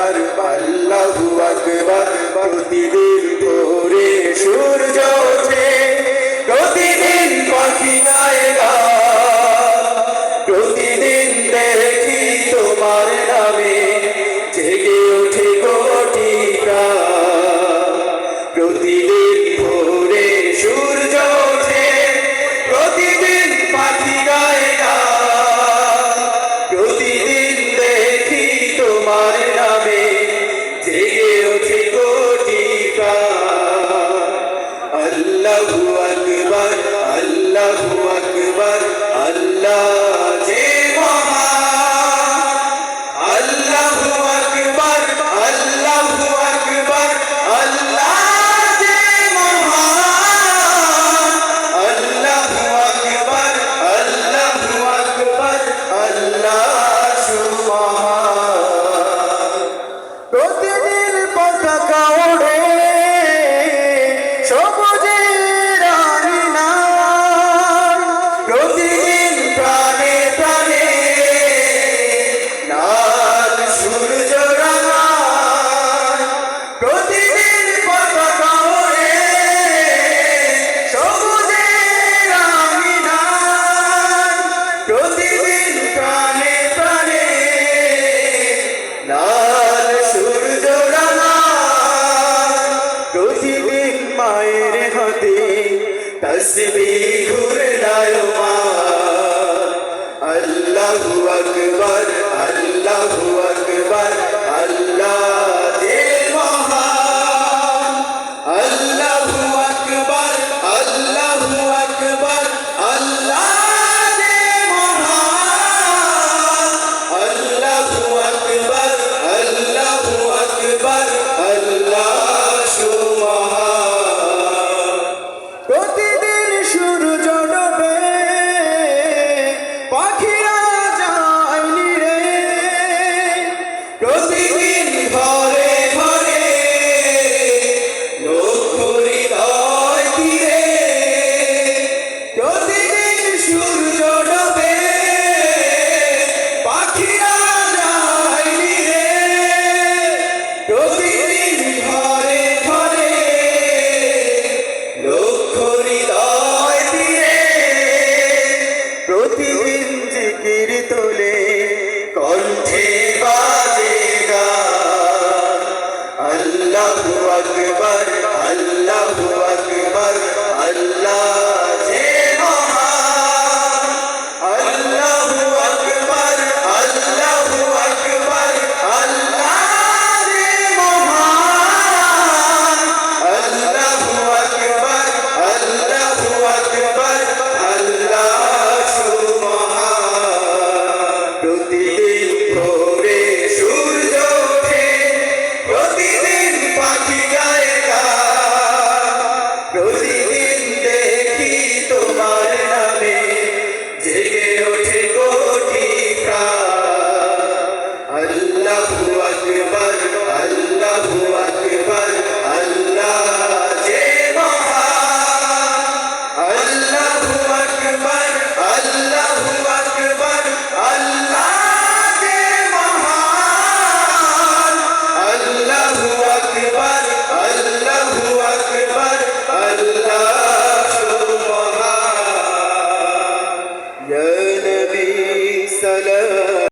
আল্লাহু আকবার প্রতিদিন ভোরে সূর্য আল্লাহু আকবার তসবিহুর দায়মা আল্লাহু আকবার আল্লাহু Go see me in the. Akbar